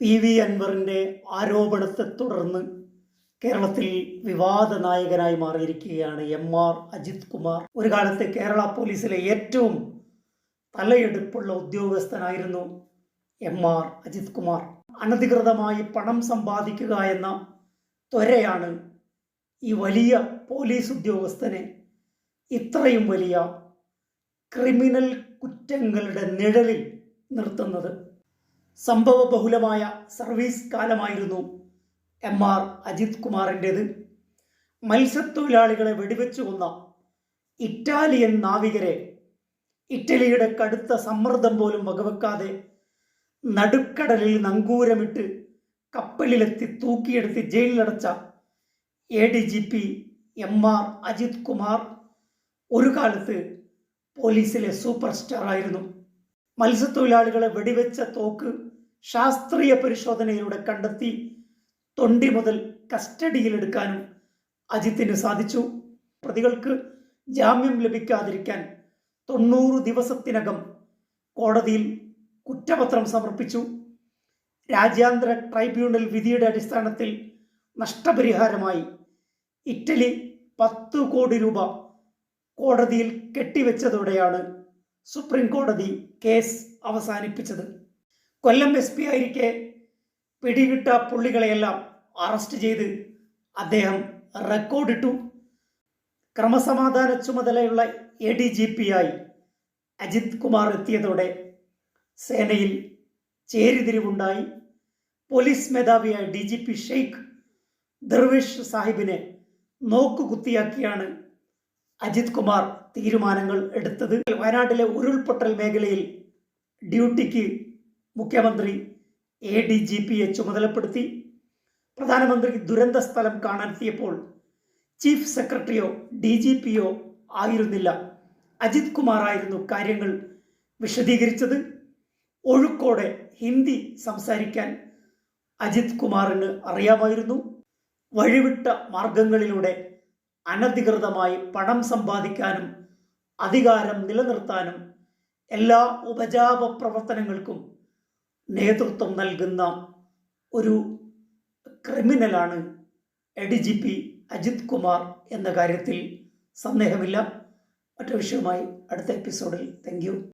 P V അൻവറിന്റെ ആരോപണത്തെ തുടർന്ന് കേരളത്തിൽ വിവാദ നായകനായി മാറിയിരിക്കുകയാണ് എം ആർ അജിത് കുമാർ. ഒരു കാലത്ത് കേരള പോലീസിലെ ഏറ്റവും തലയെടുപ്പുള്ള ഉദ്യോഗസ്ഥനായിരുന്നു എം ആർ അജിത് കുമാർ. അനധികൃതമായി പണം സമ്പാദിക്കുക എന്ന ത്വരയാണ് ഈ വലിയ പോലീസ് ഉദ്യോഗസ്ഥനെ ഇത്രയും വലിയ ക്രിമിനൽ കുറ്റങ്ങളുടെ നിഴലിൽ നിർത്തുന്നത്. സംഭവ ബഹുലമായ സർവീസ് കാലമായിരുന്നു എം ആർ അജിത് കുമാറിന്റേത്. മത്സ്യത്തൊഴിലാളികളെ വെടിവെച്ചു കൊന്ന ഇറ്റാലിയൻ നാവികരെ ഇറ്റലിയുടെ കടുത്ത സമ്മർദ്ദം പോലും വകവെക്കാതെ നടുക്കടലിൽ നങ്കൂരമിട്ട് കപ്പലിലെത്തി തൂക്കിയെടുത്ത് ജയിലിലടച്ച A D G P M R Ajith Kumar ഒരു കാലത്ത് പോലീസിലെ സൂപ്പർ സ്റ്റാർ ആയിരുന്നു മത്സ്യത്തൊഴിലാളികളെ വെടിവെച്ച തോക്ക് ശാസ്ത്രീയ പരിശോധനയിലൂടെ കണ്ടെത്തി തൊണ്ടി മുതൽ കസ്റ്റഡിയിലെടുക്കാനും അജിത്തിന് സാധിച്ചു. പ്രതികൾക്ക് ജാമ്യം ലഭിക്കാതിരിക്കാൻ തൊണ്ണൂറ് ദിവസത്തിനകം കോടതിയിൽ കുറ്റപത്രം സമർപ്പിച്ചു. രാജ്യാന്തര ട്രൈബ്യൂണൽ വിധിയുടെ അടിസ്ഥാനത്തിൽ നഷ്ടപരിഹാരമായി ഇറ്റലി പത്ത് കോടി രൂപ കോടതിയിൽ കെട്ടിവെച്ചതോടെയാണ് സുപ്രീം കോടതി കേസ് അവസാനിപ്പിച്ചത്. കൊല്ലം എസ് പി ആയിരിക്കെ പിടികിട്ട പുള്ളികളെയെല്ലാം അറസ്റ്റ് ചെയ്ത് അദ്ദേഹം റെക്കോർഡിട്ടു ക്രമസമാധാന ചുമതലയുള്ള എ ഡി ജി പി ആയി അജിത് കുമാർ എത്തിയതോടെ സേനയിൽ ചേരിതിരിവുണ്ടായി. Police മേധാവിയായ D G P Sheikh Darvesh സാഹിബിനെ നോക്കുകുത്തിയാക്കിയാണ് അജിത് കുമാർ തീരുമാനങ്ങൾ എടുത്തത്. വയനാട്ടിലെ ഉരുൾപൊട്ടൽ മേഖലയിൽ ഡ്യൂട്ടിക്ക് മുഖ്യമന്ത്രി എ ഡി ജി പിയെ ചുമതലപ്പെടുത്തി. പ്രധാനമന്ത്രി ദുരന്ത സ്ഥലം കാണാനെത്തിയപ്പോൾ ചീഫ് സെക്രട്ടറിയോ ഡി ജി പിയോ ആയിരുന്നില്ല. അജിത് കുമാർ ആയിരുന്നു കാര്യങ്ങൾ വിശദീകരിച്ചത്. ഒഴുക്കോടെ ഹിന്ദി സംസാരിക്കാൻ അജിത് കുമാറിന് അറിയാമായിരുന്നു. വഴിവിട്ട മാർഗങ്ങളിലൂടെ അനധികൃതമായി പണം സമ്പാദിക്കാനും അധികാരം നിലനിർത്താനും എല്ലാ ഉപജാപ പ്രവർത്തനങ്ങൾക്കും നേതൃത്വം നൽകുന്ന ഒരു ക്രിമിനലാണ് A D G P Ajith Kumar എന്ന കാര്യത്തിൽ സന്ദേഹമില്ല. മറ്റു വിഷയവുമായി അടുത്ത എപ്പിസോഡിൽ. താങ്ക്